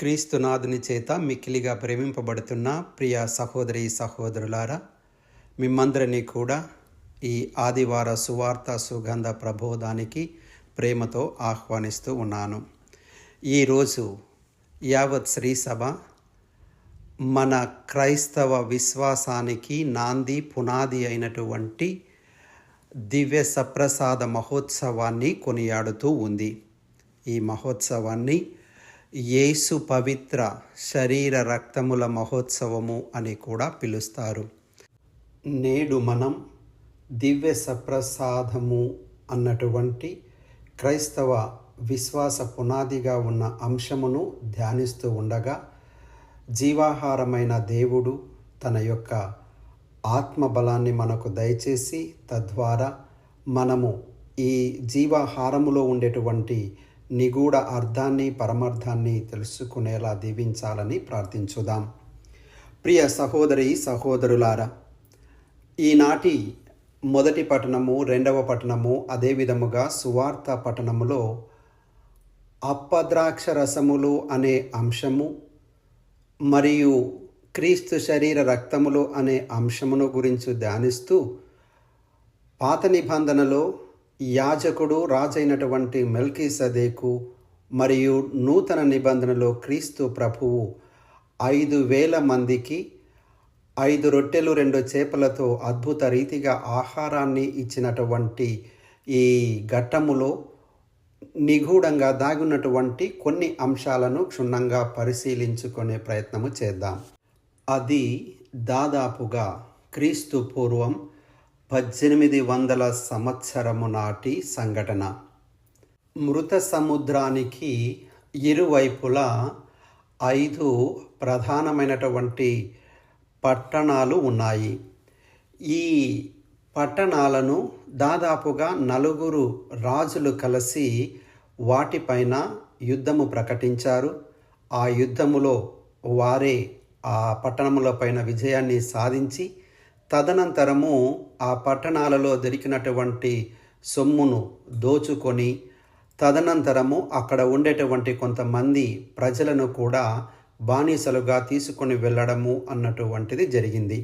క్రీస్తునాథుని చేత మిక్కిలిగా ప్రేమింపబడుతున్న ప్రియ సహోదరి సహోదరులారా మిమ్మందరినీ కూడా ఈ ఆదివార సువార్త సుగంధ ప్రబోధానికి ప్రేమతో ఆహ్వానిస్తూ ఉన్నాను. ఈరోజు యావత్ శ్రీ సభ మన క్రైస్తవ విశ్వాసానికి నాంది పునాది అయినటువంటి దివ్య సప్రసాద మహోత్సవాన్ని కొనియాడుతూ ఉంది. ఈ మహోత్సవాన్ని యేసు పవిత్ర శరీర రక్తముల మహోత్సవము అని కూడా పిలుస్తారు. నేడు మనం దివ్య సప్రసాదము అన్నటువంటి క్రైస్తవ విశ్వాస పునాదిగా ఉన్న అంశమును ధ్యానిస్తూ ఉండగా జీవాహారమైన దేవుడు తన యొక్క ఆత్మబలాన్ని మనకు దయచేసి తద్వారా మనము ఈ జీవాహారములో ఉండేటువంటి నిగూఢ అర్థాన్ని పరమార్థాన్ని తెలుసుకునేలా దీవించాలని ప్రార్థించుదాం. ప్రియ సహోదరి సహోదరులారా ఈనాటి మొదటి పట్టణము రెండవ పట్టణము అదే విధముగా సువార్త పట్టణములో అప్పద్రాక్ష రసములు అనే అంశము మరియు క్రీస్తు శరీర రక్తములు అనే అంశమును గురించి ధ్యానిస్తూ పాత నిబంధనలో యాజకుడు రాజైనటువంటి మెల్కీ సదేకు మరియు నూతన నిబంధనలో క్రీస్తు ప్రభువు ఐదు వేల మందికి ఐదు రొట్టెలు రెండు చేపలతో అద్భుత రీతిగా ఆహారాన్ని ఇచ్చినటువంటి ఈ ఘట్టములో నిగూఢంగా దాగున్నటువంటి కొన్ని అంశాలను క్షుణ్ణంగా పరిశీలించుకునే ప్రయత్నము చేద్దాం. అది దాదాపుగా క్రీస్తు పూర్వం పద్దెనిమిది వందల సంవత్సరము నాటి సంఘటన. మృత సముద్రానికి ఇరువైపులా ఐదు ప్రధానమైనటువంటి పట్టణాలు ఉన్నాయి. ఈ పట్టణాలను దాదాపుగా నలుగురు రాజులు కలిసి వాటిపైన యుద్ధము ప్రకటించారు. ఆ యుద్ధములో వారే ఆ పట్టణముల పైన విజయాన్ని సాధించి తదనంతరము ఆ పట్టణాలలో దొరికినటువంటి సొమ్మును దోచుకొని తదనంతరము అక్కడ ఉండేటువంటి కొంతమంది ప్రజలను కూడా బానిసలుగా తీసుకొని వెళ్ళడము అన్నటువంటిది జరిగింది.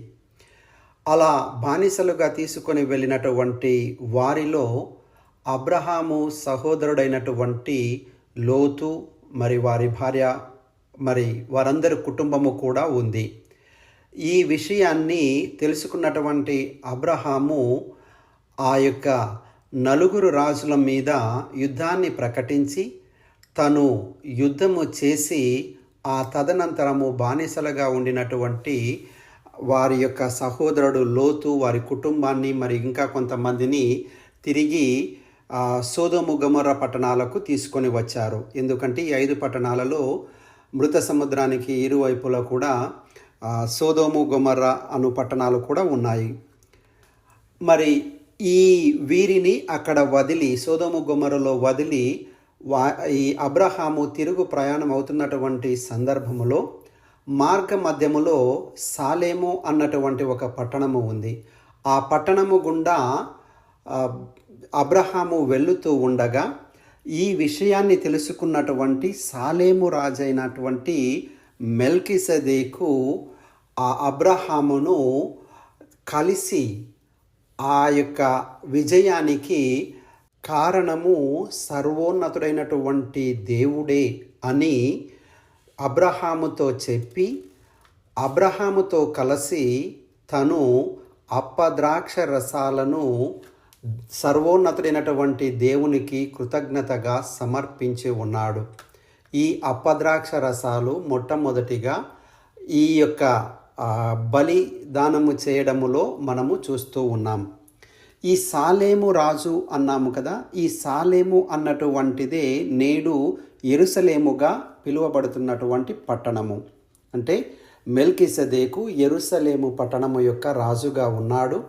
అలా బానిసలుగా తీసుకొని వెళ్ళినటువంటి వారిలో అబ్రహాము సహోదరుడైనటువంటి లోతు మరి వారి భార్య మరి వారందరి కుటుంబము కూడా ఉంది. ఈ విషయాన్ని తెలుసుకున్నటువంటి అబ్రహాము ఆ యొక్క నలుగురు రాజుల మీద యుద్ధాన్ని ప్రకటించి తను యుద్ధము చేసి ఆ తదనంతరము బానిసలుగా ఉండినటువంటి వారి యొక్క సహోదరుడు లోతు వారి కుటుంబాన్ని మరి ఇంకా కొంతమందిని తిరిగి సోదోము గమర పట్టణాలకు తీసుకొని వచ్చారు. ఎందుకంటే ఈ ఐదు పట్టణాలలో మృత సముద్రానికి ఇరువైపులా కూడా సోదోము గొమర్ర అను పట్టణాలు కూడా ఉన్నాయి. మరి ఈ వీరిని అక్కడ వదిలి సోదోము గొమరలో వదిలి వా ఈ అబ్రహాము తిరుగు ప్రయాణం అవుతున్నటువంటి సందర్భములో మార్గ మధ్యములో సాలేము అన్నటువంటి ఒక పట్టణము ఉంది. ఆ పట్టణము గుండా అబ్రహాము వెళ్ళుతూ ఉండగా ఈ విషయాన్ని తెలుసుకున్నటువంటి సాలేము రాజైనటువంటి మెల్కిసదేకు ఆ అబ్రహామును కలిసి ఆ యొక్క విజయానికి కారణము సర్వోన్నతుడైనటువంటి దేవుడే అని అబ్రహాముతో చెప్పి అబ్రహాముతో కలిసి తను అప్పద్రాక్ష రసాలను సర్వోన్నతుడైనటువంటి దేవునికి కృతజ్ఞతగా సమర్పించి ఉన్నాడు. ఈ అప్పద్రాక్ష రసాలు మొట్టమొదటిగా ఈ యొక్క బలిదానము చేయడములో మనము చూస్తూ ఉన్నాం. ఈ సాలేము రాజు అన్నాము కదా ఈ సాలేము అన్నటువంటిదే నేడు ఎరుసలేముగా పిలువబడుతున్నటువంటి పట్టణము. అంటే మెల్కిసదేకు ఎరుసలేము పట్టణము యొక్క రాజుగా ఉన్నాడు.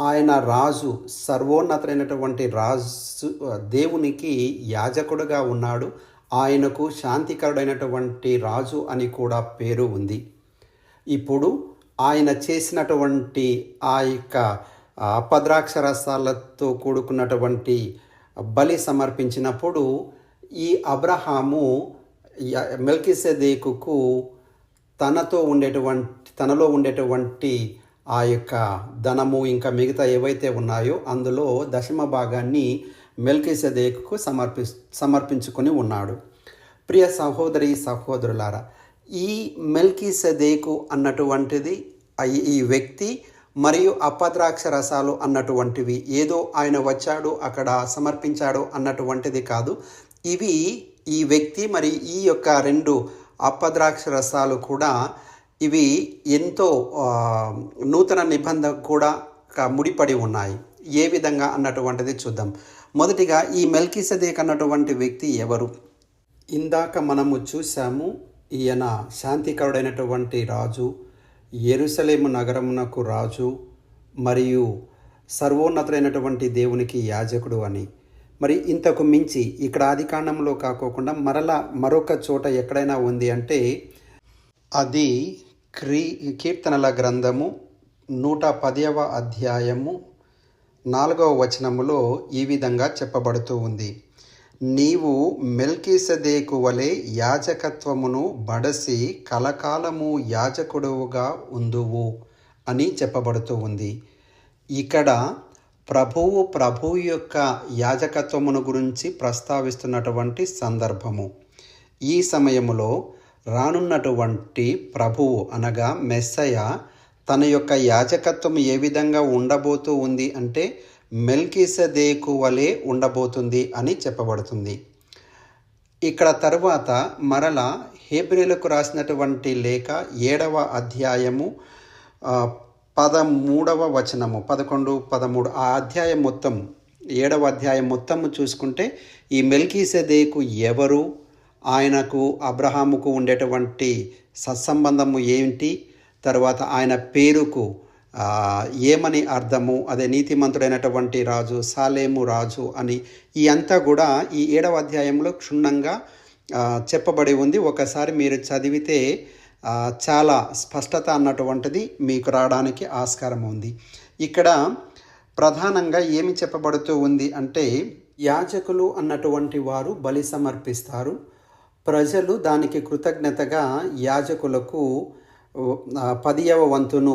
ఆయన రాజు సర్వోన్నతమైనటువంటి రాజు దేవునికి యాజకుడుగా ఉన్నాడు. ఆయనకు శాంతికరుడైనటువంటి రాజు అని కూడా పేరు ఉంది. ఇప్పుడు ఆయన చేసినటువంటి ఆ యొక్క అపద్రాక్ష రసాలతో కూడుకున్నటువంటి బలి సమర్పించినప్పుడు ఈ అబ్రహాము మెల్కిసెదేకుకు తనతో ఉండేటువంటి తనలో ఉండేటువంటి ఆ యొక్క ధనము ఇంకా మిగతా ఏవైతే ఉన్నాయో అందులో దశమ భాగాన్ని మెల్కిసెదేకుకు సమర్పి సమర్పించుకొని ఉన్నాడు. ప్రియ సహోదరి సహోదరులారా ఈ మెల్కిసెదేకు అన్నటువంటిది ఈ వ్యక్తి మరియు అపద్రాక్ష రసాలు అన్నటువంటివి ఏదో ఆయన వచ్చాడు అక్కడ సమర్పించాడు అన్నటువంటిది కాదు. ఇవి ఈ వ్యక్తి మరి ఈ యొక్క రెండు అపద్రాక్ష రసాలు కూడా ఇవి ఎంతో నూతన నిబంధన కూడా ముడిపడి ఉన్నాయి. ఏ విధంగా అన్నటువంటిది చూద్దాం. మొదటిగా ఈ మెల్కిసెదేక్ అన్నటువంటి వ్యక్తి ఎవరు? ఇందాక మనము చూసాము ఈయన శాంతికరుడైనటువంటి రాజు ఎరుసలేము నగరమునకు రాజు మరియు సర్వోన్నతుడైనటువంటి దేవునికి యాజకుడు అని. మరి ఇంతకు మించి ఇక్కడ ఆదికాండంలో కాకోకుండా మరలా మరొక చోట ఎక్కడైనా ఉంది అంటే అది క్రీ కీర్తనల గ్రంథము నూట పదవ అధ్యాయము నాలుగవ వచనములో ఈ విధంగా చెప్పబడుతూ ఉంది. నీవు మెల్కీసదేకు వలె యాజకత్వమును బడసి కలకాలము యాజకుడువుగా ఉందువు అని చెప్పబడుతూ ఉంది. ఇక్కడ ప్రభువు ప్రభువు యొక్క యాజకత్వమును గురించి ప్రస్తావిస్తున్నటువంటి సందర్భము. ఈ సమయంలో రానున్నటువంటి ప్రభువు అనగా మెస్సయ తన యొక్క యాజకత్వం ఏ విధంగా ఉండబోతూ ఉంది అంటే మెల్కిసదేకు వలె ఉండబోతుంది అని చెప్పబడుతుంది. ఇక్కడ తరువాత మరల హేబ్రిలకు రాసినటువంటి లేఖ ఏడవ అధ్యాయము పదమూడవ వచనము పదకొండు పదమూడు ఆ అధ్యాయం మొత్తం ఏడవ అధ్యాయం మొత్తము చూసుకుంటే ఈ మెల్కీసెదేకు ఎవరు ఆయనకు అబ్రహాముకు ఉండేటువంటి సత్సంబంధము ఏంటి తర్వాత ఆయన పేరుకు ఏమని అర్థము? అదే నీతిమంతుడైనటువంటి రాజు సాలేము రాజు అని ఈ అంతా కూడా ఈ ఏడవ అధ్యాయంలో క్షుణ్ణంగా చెప్పబడి ఉంది. ఒకసారి మీరు చదివితే చాలా స్పష్టత అన్నటువంటిది మీకు రావడానికి ఆస్కారం ఉంది. ఇక్కడ ప్రధానంగా ఏమి చెప్పబడుతూ ఉంది అంటే యాజకులు అన్నటువంటి వారు బలి సమర్పిస్తారు. ప్రజలు దానికి కృతజ్ఞతగా యాజకులకు పదియవ వంతును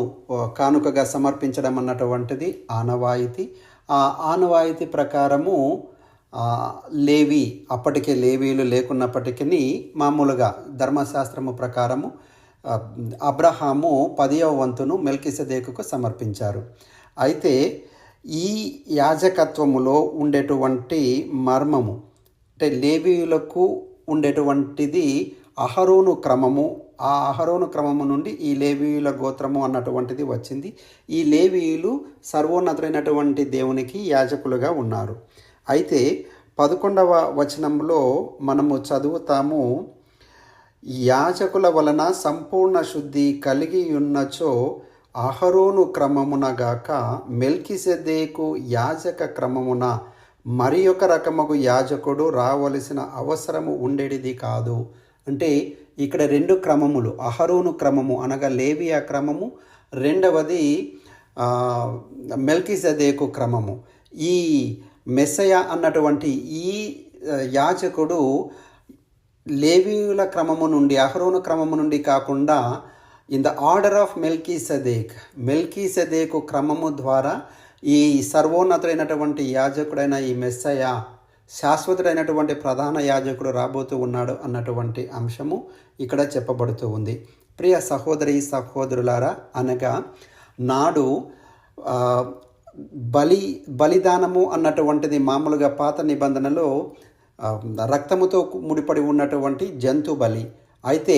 కానుకగా సమర్పించడం అన్నటువంటిది ఆనవాయితీ. ఆ ఆనవాయితీ ప్రకారము లేవి అప్పటికే లేవీలు లేకున్నప్పటికీ మామూలుగా ధర్మశాస్త్రము ప్రకారము అబ్రహాము పదియవ వంతును మెల్కిసదేకుకు సమర్పించారు. అయితే ఈ యాజకత్వములో ఉండేటువంటి మర్మము అంటే లేవీయులకు ఉండేటువంటిది అహరోను క్రమము ఆ అహరోను క్రమము నుండి ఈ లేవీయుల గోత్రము అన్నటువంటిది వచ్చింది. ఈ లేవీయులు సర్వోన్నతులైనటువంటి దేవునికి యాజకులుగా ఉన్నారు. అయితే పదకొండవ వచనంలో మనము చదువుతాము యాజకుల వలన సంపూర్ణ శుద్ధి కలిగి ఉన్నచో అహరోను క్రమమునగాక మెల్కిసెదేకు యాజక క్రమమున మరి ఒక రకముకు యాజకుడు రావలసిన అవసరము ఉండేది కాదు. అంటే ఇక్కడ రెండు క్రమములు. అహరోను క్రమము అనగా లేవియా క్రమము. రెండవది మెల్కిజదేకు క్రమము. ఈ మెస్సయ అన్నటువంటి ఈ యాచకుడు లేవీయుల క్రమము నుండి అహరోను క్రమము నుండి కాకుండా in the order of Melchizedek Melchizedek క్రమము ద్వారా ఈ సర్వోన్నతుడైనటువంటి యాజకుడైన ఈ మెస్సయ శాశ్వతుడైనటువంటి ప్రధాన యాజకుడు రాబోతూ ఉన్నాడు అన్నటువంటి అంశము ఇక్కడ చెప్పబడుతూ ఉంది. ప్రియ సహోదరి సహోదరులారా అనగా నాడు బలి బలిదానము అన్నటువంటిది మామూలుగా పాత నిబంధనలో రక్తముతో ముడిపడి ఉన్నటువంటి జంతు బలి. అయితే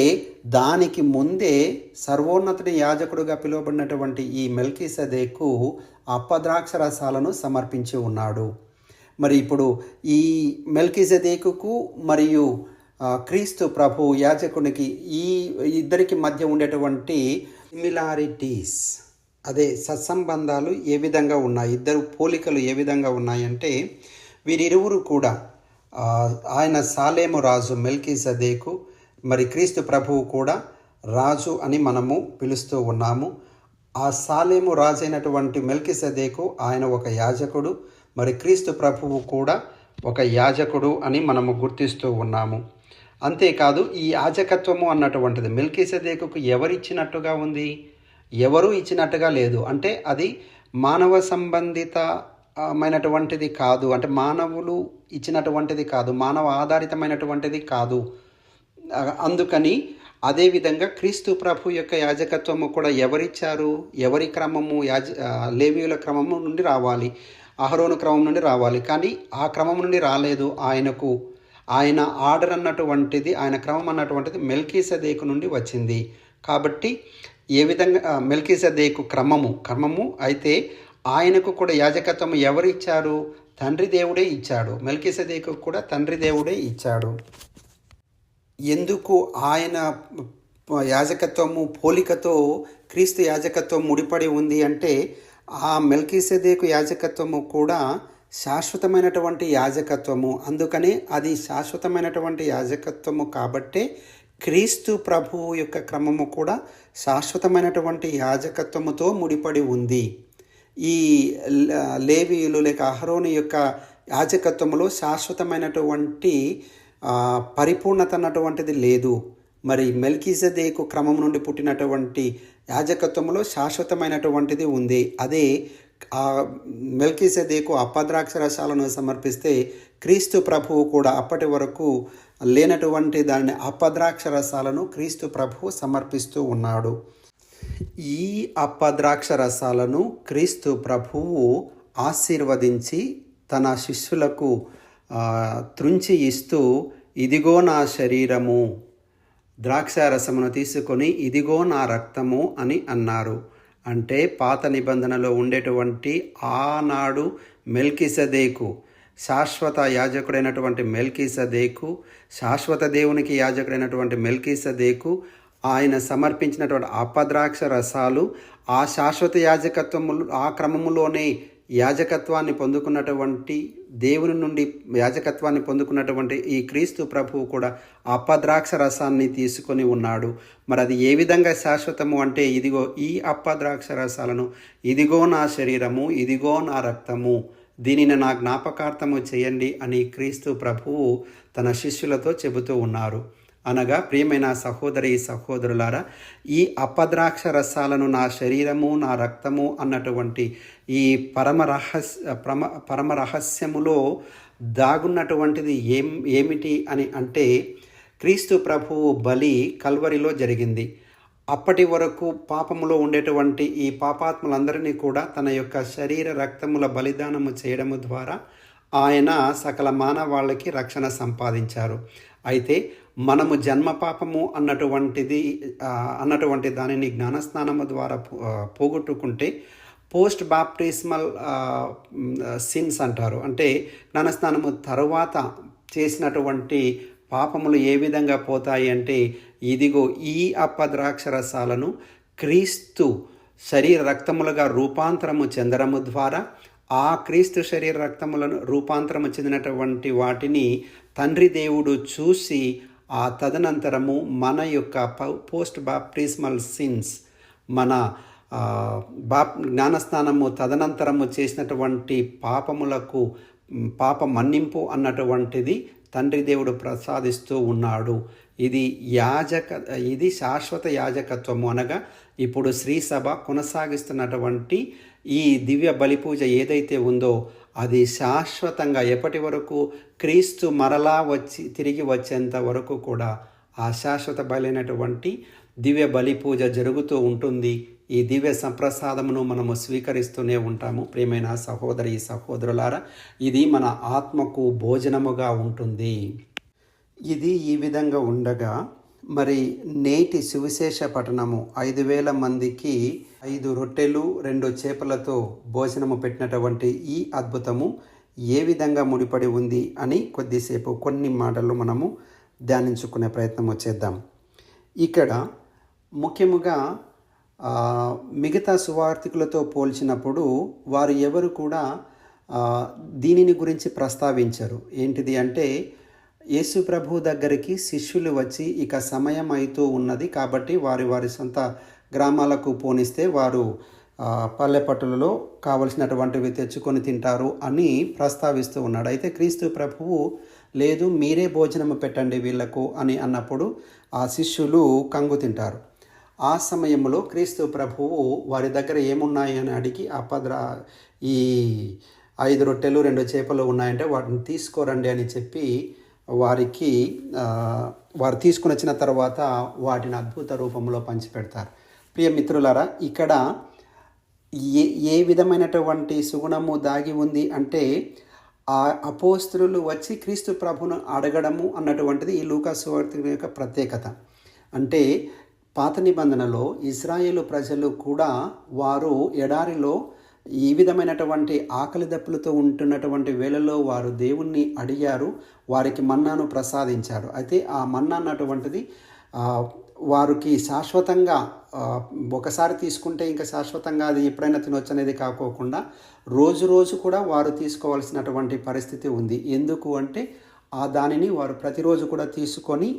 దానికి ముందే సర్వోన్నతుడి యాజకుడుగా పిలువబడినటువంటి ఈ మెల్కీసదేకు అప్పద్రాక్ష రసాలను సమర్పించి ఉన్నాడు. మరి ఇప్పుడు ఈ మెల్కిజదేకుకు మరియు క్రీస్తు ప్రభు యాజకునికి ఈ ఇద్దరికి మధ్య ఉండేటువంటి సిమిలారిటీస్ అదే సత్సంబంధాలు ఏ విధంగా ఉన్నాయి ఇద్దరు పోలికలు ఏ విధంగా ఉన్నాయంటే వీరిరువురు కూడా ఆయన సాలేము రాజు మెల్కీ సదేకు మరి క్రీస్తు ప్రభువు కూడా రాజు అని మనము పిలుస్తూ ఉన్నాము. ఆ సాలేము రాజు అయినటువంటి సదేకు ఆయన ఒక యాజకుడు మరి క్రీస్తు ప్రభువు కూడా ఒక యాజకుడు అని మనము గుర్తిస్తూ ఉన్నాము. అంతేకాదు ఈ యాజకత్వము అన్నటువంటిది మెల్కీసెదేకుకు ఎవరిచ్చినట్టుగా ఉంది? ఎవరు ఇచ్చినట్టుగా లేదు. అంటే అది మానవ సంబంధిత మైనటువంటిది కాదు. అంటే మానవులు ఇచ్చినటువంటిది కాదు. మానవ ఆధారితమైనటువంటిది కాదు. అందుకని అదేవిధంగా క్రీస్తు ప్రభు యొక్క యాజకత్వము కూడా ఎవరిచ్చారు? ఎవరి క్రమము? యాజ లేవీయుల క్రమము నుండి రావాలి. అహరోను క్రమం నుండి రావాలి. కానీ ఆ క్రమం నుండి రాలేదు ఆయనకు. ఆయన ఆర్డర్ అన్నటువంటిది ఆయన క్రమం అన్నటువంటిది మెల్కీసదేకు నుండి వచ్చింది. కాబట్టి ఏ విధంగా ఆ, మెల్కీసదేకు క్రమము క్రమము అయితే ఆయనకు కూడా యాజకత్వం ఎవరు ఇచ్చారు? తండ్రి దేవుడే ఇచ్చాడు. మెల్కీసదేకు కూడా తండ్రి దేవుడే ఇచ్చాడు. ఎందుకు ఆయన యాజకత్వము పోలికతో క్రీస్తు యాజకత్వం ముడిపడి ఉంది అంటే ఆ మెల్కీసెదేకు యాజకత్వము కూడా శాశ్వతమైనటువంటి యాజకత్వము. అందుకని అది శాశ్వతమైనటువంటి యాజకత్వము కాబట్టే క్రీస్తు ప్రభువు యొక్క క్రమము కూడా శాశ్వతమైనటువంటి యాజకత్వముతో ముడిపడి ఉంది. ఈ లేవీయులు లేక అహరోని యొక్క యాజకత్వములో శాశ్వతమైనటువంటి పరిపూర్ణత అన్నటువంటిది లేదు. మరి మెల్కీజదేకు క్రమం నుండి పుట్టినటువంటి యాజకత్వంలో శాశ్వతమైనటువంటిది ఉంది. అదే ఆ మెల్కీసెదేకు అపద్రాక్ష రసాలను సమర్పిస్తే క్రీస్తు ప్రభువు కూడా అప్పటి వరకు లేనటువంటి దాని అప్పద్రాక్ష రసాలను క్రీస్తు ప్రభువు సమర్పిస్తూ ఉన్నాడు. ఈ అప్పద్రాక్ష రసాలను క్రీస్తు ప్రభువు ఆశీర్వదించి తన శిష్యులకు త్రుంచి ఇస్తూ ఇదిగో నా శరీరము ద్రాక్ష రసమును తీసుకొని ఇదిగో నా రక్తము అని అన్నారు. అంటే పాత నిబంధనలో ఉండేటువంటి ఆనాడు మెల్కిసదేకు శాశ్వత యాజకుడైనటువంటి మెల్కీసదేకు శాశ్వత దేవునికి యాజకుడైనటువంటి మెల్కీసదేకు ఆయన సమర్పించినటువంటి అపద్రాక్ష రసాలు ఆ శాశ్వత యాజకత్వములు ఆ క్రమములోనే యాజకత్వాన్ని పొందుకున్నటువంటి దేవుని నుండి యాజకత్వాన్ని పొందుకున్నటువంటి ఈ క్రీస్తు ప్రభువు కూడా అప్పద్రాక్ష రసాన్ని తీసుకొని ఉన్నాడు. మరి అది ఏ విధంగా శాశ్వతము అంటే ఇదిగో ఈ అప్పద్రాక్ష రసాలను ఇదిగో నా శరీరము ఇదిగో నా రక్తము దీనిని నా జ్ఞాపకార్థము చేయండి అని క్రీస్తు ప్రభువు తన శిష్యులతో చెబుతూ ఉన్నారు. అనగా ప్రియమైన సహోదరి సహోదరులారా ఈ అపద్రాక్ష రసాలను నా శరీరము నా రక్తము అన్నటువంటి ఈ పరమ రహస్య పరమ రహస్యములో దాగున్నటువంటిది ఏం ఏమిటి అని అంటే క్రీస్తు ప్రభువు బలి కల్వరిలో జరిగింది. అప్పటి వరకు పాపములో ఉండేటువంటి ఈ పాపాత్ములందరినీ కూడా తన యొక్క శరీర రక్తముల బలిదానము చేయడము ద్వారా ఆయన సకల మానవాళ్ళకి రక్షణ సంపాదించారు. అయితే మనము జన్మ పాపము అన్నటువంటిది అన్నటువంటి దానిని జ్ఞానస్నానము ద్వారా పోగొట్టుకుంటే పోస్ట్ బాప్టిస్మల్ సిన్స్ అంటారు. అంటే జ్ఞానస్నానము తరువాత చేసినటువంటి పాపములు ఏ విధంగా పోతాయి అంటే ఇదిగో ఈ అప్పద్రాక్షరసాలను క్రీస్తు శరీర రక్తములుగా రూపాంతరము చెందడము ద్వారా ఆ క్రీస్తు శరీర రక్తములను రూపాంతరము చెందినటువంటి వాటిని తండ్రి దేవుడు చూసి ఆ తదనంతరము మన యొక్క పోస్ట్ బాప్టిస్మల్ సిన్స్ మన ఆ, బాప్ జ్ఞానస్నానము తదనంతరము చేసినటువంటి పాపములకు పాప మన్నింపు అన్నటువంటిది తండ్రి దేవుడు ప్రసాదిస్తూ ఉన్నాడు. ఇది యాజక ఇది శాశ్వత యాజకత్వము అనగా ఇప్పుడు శ్రీసభ కొనసాగిస్తున్నటువంటి ఈ దివ్య బలి పూజ ఏదైతే ఉందో అది శాశ్వతంగా ఎప్పటి వరకు క్రీస్తు మరలా వచ్చి తిరిగి వచ్చేంత వరకు కూడా ఆ శాశ్వత బలైనటువంటి దివ్య బలి పూజ జరుగుతూ ఉంటుంది. ఈ దివ్య సంప్రసాదమును మనము స్వీకరిస్తూనే ఉంటాము. ప్రియమైన సహోదరి సహోదరులారా ఇది మన ఆత్మకు భోజనముగా ఉంటుంది. ఇది ఈ విధంగా ఉండగా మరి నేటి సువిశేష పట్టణము ఐదు వేల మందికి ఐదు రొట్టెలు రెండు చేపలతో భోజనము పెట్టినటువంటి ఈ అద్భుతము ఏ విధంగా ముడిపడి ఉంది అని కొద్దిసేపు కొన్ని మాటలు మనము ధ్యానించుకునే ప్రయత్నం చేద్దాం. ఇక్కడ ముఖ్యముగా మిగతా సువార్థికులతో పోల్చినప్పుడు వారు ఎవరు కూడా దీనిని గురించి ప్రస్తావించరు. ఏంటిది అంటే యేసు ప్రభు దగ్గరికి శిష్యులు వచ్చి ఇక సమయం అవుతూ ఉన్నది కాబట్టి వారి వారి సొంత గ్రామాలకు పోనిస్తే వారు పల్లెపట్టులలో పల్లె పట్టులలో కావలసినటువంటివి తెచ్చుకొని తింటారు అని ప్రస్తావిస్తూ ఉన్నాడు. అయితే క్రీస్తు ప్రభువు లేదు మీరే భోజనము పెట్టండి వీళ్ళకు అని అన్నప్పుడు ఆ శిష్యులు కంగు తింటారు. ఆ సమయంలో క్రీస్తు ప్రభువు వారి దగ్గర ఏమున్నాయి అని అడిగి ఆ పద్ర ఈ ఐదు రొట్టెలు రెండు చేపలు ఉన్నాయంటే వాటిని తీసుకోరండి అని చెప్పి వారికి వారు తీసుకుని వచ్చిన తర్వాత వాటిని అద్భుత రూపంలో పంచిపెడతారు. ప్రియ మిత్రులారా ఇక్కడ ఏ ఏ విధమైనటువంటి సుగుణము దాగి ఉంది అంటే ఆ అపోస్తులు వచ్చి క్రీస్తు ప్రభును అడగడము అన్నటువంటిది ఈ లూకాసువార్త యొక్క ప్రత్యేకత. అంటే పాత నిబంధనలో ఇస్రాయేలు ప్రజలు కూడా వారు ఎడారిలో ఈ విధమైనటువంటి ఆకలి దప్పులతో ఉంటున్నటువంటి వేళలో వారు దేవుణ్ణి అడిగారు వారికి మన్నాను ప్రసాదించారు. అయితే ఆ మన్నా అన్నటువంటిది వారికి శాశ్వతంగా ఒకసారి తీసుకుంటే ఇంకా శాశ్వతంగా అది ఎప్పుడైనా తినొచ్చు అనేది కాకోకుండా రోజు రోజు కూడా వారు తీసుకోవాల్సినటువంటి పరిస్థితి ఉంది. ఎందుకు అంటే ఆ దానిని వారు ప్రతిరోజు కూడా తీసుకొని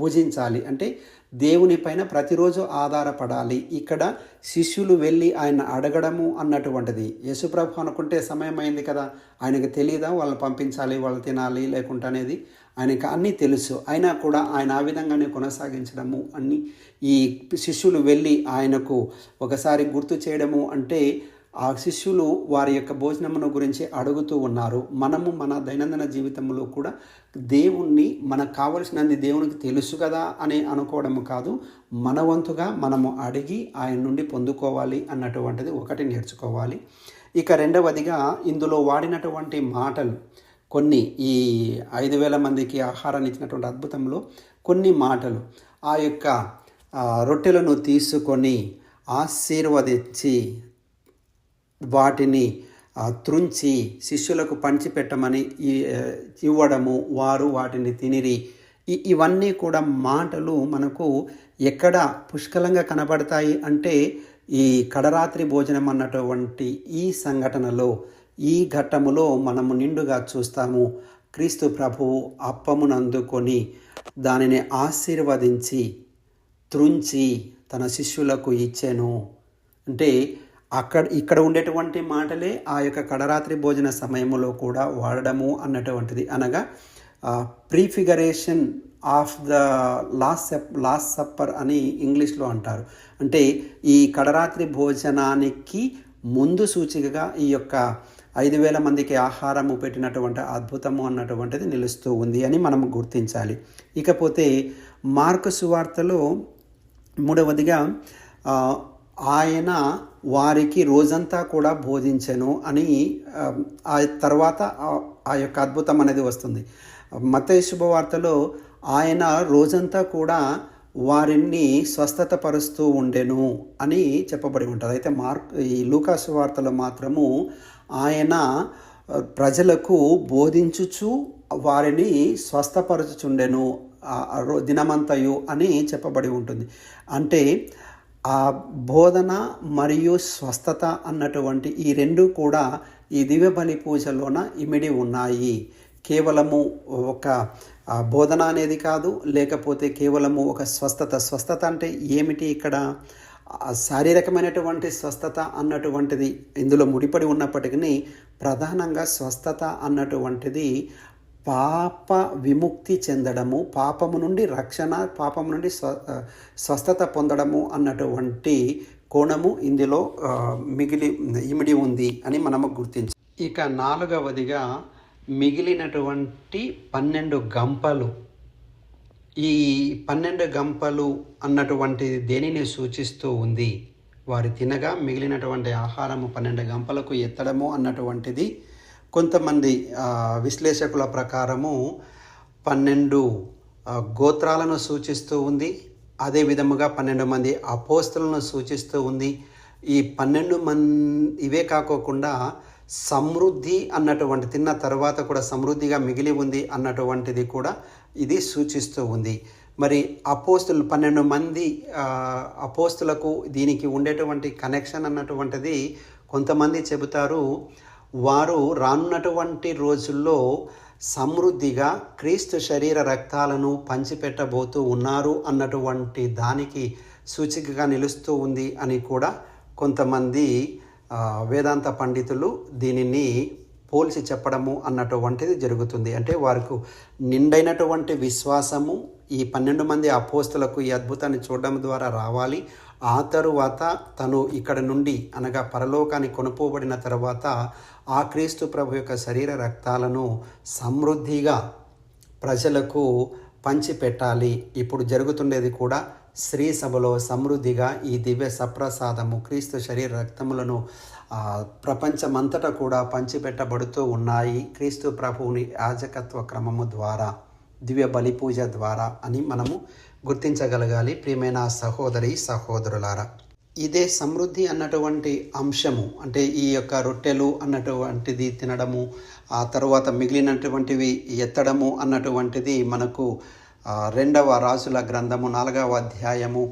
భుజించాలి. అంటే దేవుని పైన ప్రతిరోజు ఆధారపడాలి. ఇక్కడ శిష్యులు వెళ్ళి ఆయన అడగడము అన్నటువంటిది. యేసుప్రభు అనుకుంటే సమయం అయింది కదా. ఆయనకు తెలియదా వాళ్ళు పంపించాలి వాళ్ళు తినాలి లేకుంటే అనేది. ఆయనకు అన్నీ తెలుసు. అయినా కూడా ఆయన ఆ విధంగానే కొనసాగించడము అన్ని ఈ శిష్యులు వెళ్ళి ఆయనకు ఒకసారి గుర్తు చేయడము అంటే ఆ శిష్యులు వారి యొక్క భోజనమును గురించి అడుగుతూ ఉన్నారు. మనము మన దైనందిన జీవితంలో కూడా దేవుణ్ణి మనకు కావలసినది దేవునికి తెలుసు కదా అని అనుకోవడం కాదు. మన వంతుగా మనము అడిగి ఆయన నుండి పొందుకోవాలి అన్నటువంటిది ఒకటి నేర్చుకోవాలి. ఇక రెండవదిగా ఇందులో వాడినటువంటి మాటలు. కొన్ని ఈ ఐదు వేల మందికి ఆహారాన్ని ఇచ్చినటువంటి అద్భుతంలో కొన్ని మాటలు. ఆ యొక్క రొట్టెలను తీసుకొని ఆశీర్వదించి వాటిని త్రుంచి శిష్యులకు పంచిపెట్టమని ఇవ్వడము వారు వాటిని తినిరి. ఇవన్నీ కూడా మాటలు మనకు ఎక్కడ పుష్కలంగా కనబడతాయి అంటే ఈ కడరాత్రి భోజనం అన్నటువంటి ఈ సంఘటనలో ఈ ఘట్టములో మనము నిండుగా చూస్తాము. క్రీస్తు ప్రభువు అప్పమును అందుకొని దానిని ఆశీర్వదించి త్రుంచి తన శిష్యులకు ఇచ్చాను. అంటే అక్కడ ఇక్కడ ఉండేటువంటి మాటలే ఆ యొక్క కడరాత్రి భోజన సమయంలో కూడా వాడడము అన్నటువంటిది. అనగా ప్రీఫిగరేషన్ ఆఫ్ ద లాస్ట్ సెప్ లాస్ట్ సప్పర్ అని ఇంగ్లీష్లో అంటారు. అంటే ఈ కడరాత్రి భోజనానికి ముందు సూచికగా ఈ యొక్క ఐదు వేల మందికి ఆహారము పెట్టినటువంటి అద్భుతము అన్నటువంటిది నిలుస్తూ ఉంది అని మనం గుర్తించాలి. ఇకపోతే మార్కు సువార్తలో మూడవదిగా ఆయన వారికి రోజంతా కూడా బోధించెను అని ఆ, తర్వాత ఆ- ఆ యొక్క అద్భుతం అనేది వస్తుంది. మత శుభవార్తలో ఆయన రోజంతా కూడా వారిని స్వస్థత పరుస్తూ ఉండెను అని చెప్పబడి ఉంటుంది. అయితే మార్క్ ఈ లూకాసు వార్తలో మాత్రము ఆయన ప్రజలకు బోధించుచు వారిని స్వస్థపరచుచుండెను దినమంతయు అని చెప్పబడి ఉంటుంది. అంటే ఆ బోధన మరియు స్వస్థత అన్నటువంటి ఈ రెండు కూడా ఈ దివ్య బలి పూజలోన ఇమిడి ఉన్నాయి. కేవలము ఒక బోధన అనేది కాదు లేకపోతే కేవలము ఒక స్వస్థత. స్వస్థత అంటే ఏమిటి ఇక్కడ? శారీరకమైనటువంటి స్వస్థత అన్నటువంటిది ఇందులో ముడిపడి ఉన్నప్పటికీ ప్రధానంగా స్వస్థత అన్నటువంటిది పాప విముక్తి చెందడము పాపము నుండి రక్షణ పాపము నుండి స్వ స్వస్థత పొందడము అన్నటువంటి కోణము ఇందులో మిగిలి ఇమిడి ఉంది అని మనము గుర్తించాం ఇక నాలుగవదిగా మిగిలినటువంటి పన్నెండు గంపలు. ఈ పన్నెండు గంపలు అన్నటువంటి దేనిని సూచిస్తూ ఉంది? వారు తినగా మిగిలినటువంటి ఆహారము పన్నెండు గంపలకు ఎత్తడము అన్నటువంటిది కొంతమంది విశ్లేషకుల ప్రకారము పన్నెండు గోత్రాలను సూచిస్తూ ఉంది. అదే విధముగా పన్నెండు మంది అపోస్తులను సూచిస్తూ ఉంది. ఈ పన్నెండు మన్ ఇవే కాకోకుండా సమృద్ధి అన్నటువంటి తిన్న తర్వాత కూడా సమృద్ధిగా మిగిలి ఉంది అన్నటువంటిది కూడా ఇది సూచిస్తూ ఉంది. మరి అపోస్తులు పన్నెండు మంది అపోస్తులకు దీనికి ఉండేటువంటి కనెక్షన్ అన్నటువంటిది కొంతమంది చెబుతారు. వారు రానున్నటువంటి రోజుల్లో సమృద్ధిగా క్రీస్తు శరీర రక్తాలను పంచిపెట్టబోతూ ఉన్నారు అన్నటువంటి దానికి సూచికగా నిలుస్తూ ఉంది అని కూడా కొంతమంది వేదాంత పండితులు దీనిని పోల్చి చెప్పడము అన్నటువంటిది జరుగుతుంది. అంటే వారికి నిండైనటువంటి విశ్వాసము ఈ పన్నెండు మంది అపోస్తులకు ఈ అద్భుతాన్ని చూడడం ద్వారా రావాలి. ఆ తరువాత తను ఇక్కడ నుండి అనగా పరలోకాన్ని కొనుపోబడిన తర్వాత ఆ క్రీస్తు ప్రభు యొక్క శరీర రక్తాలను సమృద్ధిగా ప్రజలకు పంచిపెట్టాలి. ఇప్పుడు జరుగుతుండేది కూడా స్త్రీ సభలో సమృద్ధిగా ఈ దివ్య సప్రసాదము క్రీస్తు శరీర రక్తములను ప్రపంచమంతటా కూడా పంచిపెట్టబడుతూ ఉన్నాయి. క్రీస్తు ప్రభువుని యాజకత్వ క్రమము ద్వారా దివ్య బలి పూజ ద్వారా అని మనము గుర్తించగలగాలి. ప్రియమైన సహోదరి సహోదరులారా ఇదే సమృద్ధి అన్నటువంటి అంశము అంటే ఈ యొక్క రొట్టెలు అన్నటువంటిది తినడము ఆ తర్వాత మిగిలినటువంటివి ఎత్తడము అన్నటువంటిది మనకు రెండవ రాజుల గ్రంథము నాలుగవ అధ్యాయము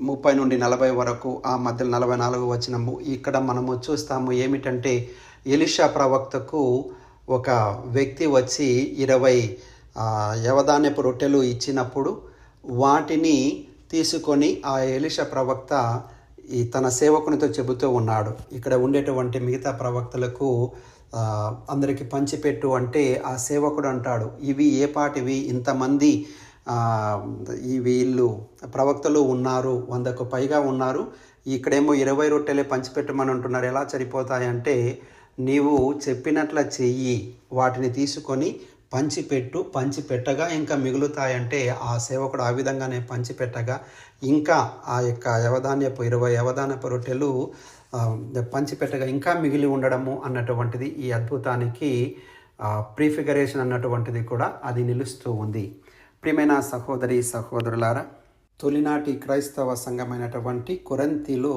ముప్పై నుండి నలభై వరకు ఆ మధ్యలో నలభై నాలుగు వచ్చినము ఇక్కడ మనము చూస్తాము ఏమిటంటే ఎలిషా ప్రవక్తకు ఒక వ్యక్తి వచ్చి ఇరవై యవధాన్యపు రొట్టెలు ఇచ్చినప్పుడు వాటిని తీసుకొని ఆ ఎలిష ప్రవక్త ఈ తన సేవకునితో చెబుతూ ఉన్నాడు. ఇక్కడ ఉండేటువంటి మిగతా ప్రవక్తలకు అందరికీ పంచిపెట్టు అంటే ఆ సేవకుడు అంటాడు. ఇవి ఏ పాటివి? ఇంతమంది ఈ వీళ్ళు ప్రవక్తలు ఉన్నారు వందకు పైగా ఉన్నారు. ఇక్కడేమో ఇరవై రొట్టెలే పంచిపెట్టమని అంటున్నారు. ఎలా సరిపోతాయంటే నీవు చెప్పినట్ల చెయ్యి వాటిని తీసుకొని పంచిపెట్టు పంచిపెట్టగా ఇంకా మిగులుతాయంటే ఆ సేవకుడు ఆ విధంగానే పంచిపెట్టగా ఇంకా ఆ యొక్క యవధాన్యపు ఇరవై యవధాన్యపు రొట్టెలు పంచిపెట్టగా ఇంకా మిగిలి ఉండడము అన్నటువంటిది ఈ అద్భుతానికి ప్రీఫిగరేషన్ అన్నటువంటిది కూడా అది నిలుస్తూ ఉంది. ప్రియమైన సహోదరి సహోదరులారా తొలినాటి క్రైస్తవ సంఘమైనటువంటి కొరంతిలో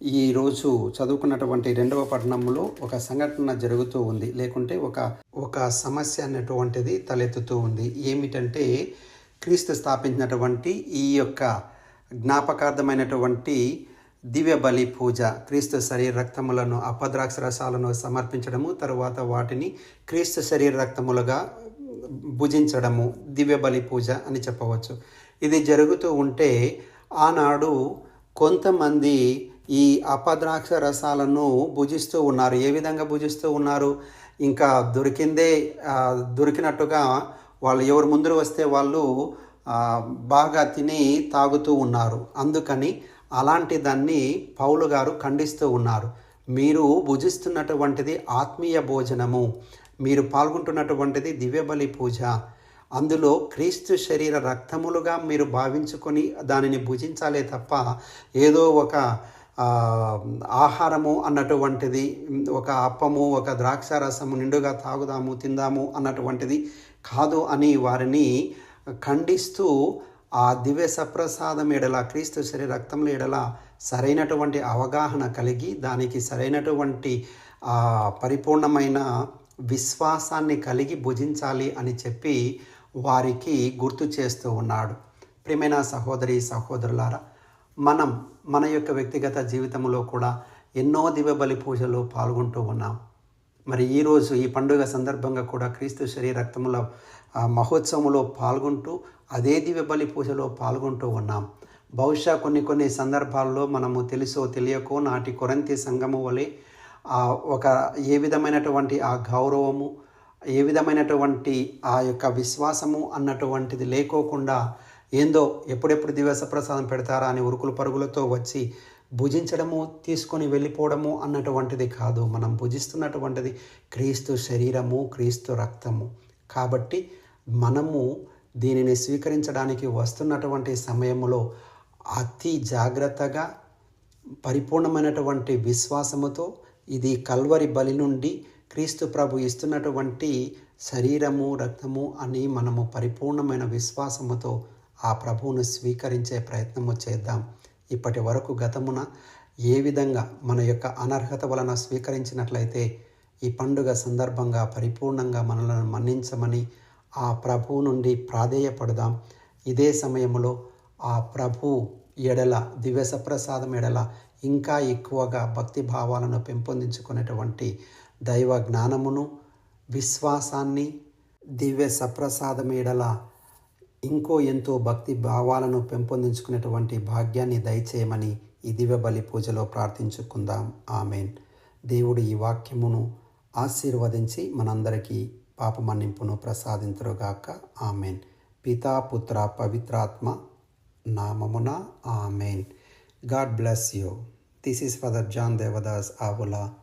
ఈరోజు చదువుకున్నటువంటి రెండవ పట్టణంలో ఒక సంఘటన జరుగుతూ ఉంది. లేకుంటే ఒక ఒక సమస్య అనేటువంటిది తలెత్తుతూ ఉంది. ఏమిటంటే క్రీస్తు స్థాపించినటువంటి ఈ యొక్క జ్ఞాపకార్థమైనటువంటి దివ్య బలి పూజ క్రీస్తు శరీర రక్తములను అపద్రాక్ష రసాలను సమర్పించడము తరువాత వాటిని క్రీస్తు శరీర రక్తములుగా భుజించడము దివ్య బలి పూజ అని చెప్పవచ్చు. ఇది జరుగుతూ ఉంటే ఆనాడు కొంతమంది ఈ అపద్రాక్ష రసాలను భుజిస్తూ ఉన్నారు. ఏ విధంగా భుజిస్తూ ఉన్నారు? ఇంకా దొరికిందే దొరికినట్టుగా వాళ్ళు ఎవరు ముందు వస్తే వాళ్ళు బాగా తిని తాగుతూ ఉన్నారు. అందుకని అలాంటి దాన్ని పౌలు గారు ఖండిస్తూ ఉన్నారు. మీరు భుజిస్తున్నటువంటిది ఆత్మీయ భోజనము. మీరు పాల్గొంటున్నటువంటిది దివ్యబలి పూజ. అందులో క్రీస్తు శరీర రక్తములుగా మీరు భావించుకొని దానిని భుజించాలే తప్ప ఏదో ఒక ఆహారము అన్నటువంటిది ఒక అప్పము ఒక ద్రాక్ష రసము నిండుగా తాగుదాము తిందాము అన్నటువంటిది కాదు అని వారిని ఖండిస్తూ ఆ దివ్య సప్రసాదం ఎడల క్రీస్తు శరీర రక్తంలో ఎడల సరైనటువంటి అవగాహన కలిగి దానికి సరైనటువంటి పరిపూర్ణమైన విశ్వాసాన్ని కలిగి భుజించాలి అని చెప్పి వారికి గుర్తు చేస్తూ ఉన్నాడు. ప్రియమైన సహోదరి సహోదరులారా మనం మన యొక్క వ్యక్తిగత జీవితంలో కూడా ఎన్నో దివ్య బలి పూజలు పాల్గొంటూ ఉన్నాం. మరి ఈరోజు ఈ పండుగ సందర్భంగా కూడా క్రీస్తు శరీర రక్తముల ఆ, మహోత్సవంలో పాల్గొంటూ అదే దివ్య బలి పూజలో పాల్గొంటూ ఉన్నాం. బహుశా కొన్ని కొన్ని సందర్భాల్లో మనము తెలుసో తెలియకో నాటి కొరంతి సంఘము వలె ఆ, ఒక ఏ విధమైనటువంటి ఆ గౌరవము ఏ విధమైనటువంటి ఆ యొక్క విశ్వాసము అన్నటువంటిది లేకోకుండా ఏందో ఎప్పుడెప్పుడు దివస ప్రసాదం పెడతారా అని ఉరుకులు పరుగులతో వచ్చి భుజించడము తీసుకొని వెళ్ళిపోవడము అన్నటువంటిది కాదు. మనం భుజిస్తున్నటువంటిది క్రీస్తు శరీరము క్రీస్తు రక్తము. కాబట్టి మనము దీనిని స్వీకరించడానికి వస్తున్నటువంటి సమయంలో అతి జాగ్రత్తగా పరిపూర్ణమైనటువంటి విశ్వాసముతో ఇది కల్వరి బలి నుండి క్రీస్తు ప్రభు ఇస్తున్నటువంటి శరీరము రక్తము అని మనము పరిపూర్ణమైన విశ్వాసముతో ఆ ప్రభువును స్వీకరించే ప్రయత్నము చేద్దాం. ఇప్పటి వరకు గతమున ఏ విధంగా మన యొక్క అనర్హత వలన స్వీకరించినట్లయితే ఈ పండుగ సందర్భంగా పరిపూర్ణంగా మనలను మన్నించమని ఆ ప్రభువు నుండి ప్రాధేయపడదాం. ఇదే సమయంలో ఆ ప్రభు ఎడల దివ్య సప్రసాదం ఎడల ఇంకా ఎక్కువగా భక్తి భావాలను పెంపొందించుకునేటువంటి దైవ జ్ఞానమును విశ్వాసాన్ని దివ్య సప్రసాదం ఎడల ఇంకో ఎంతో భక్తి భావాలను పెంపొందించుకునేటువంటి భాగ్యాన్ని దయచేయమని ఈ దివ్య బలి పూజలో ప్రార్థించుకుందాం. ఆమెన్. దేవుడు ఈ వాక్యమును ఆశీర్వదించి మనందరికీ పాప మన్నింపును ప్రసాదింతురుగాక ఆమెన్. పితా పుత్ర పవిత్రాత్మ నామమున amen. God bless you. This is father John Devadas ఆవులా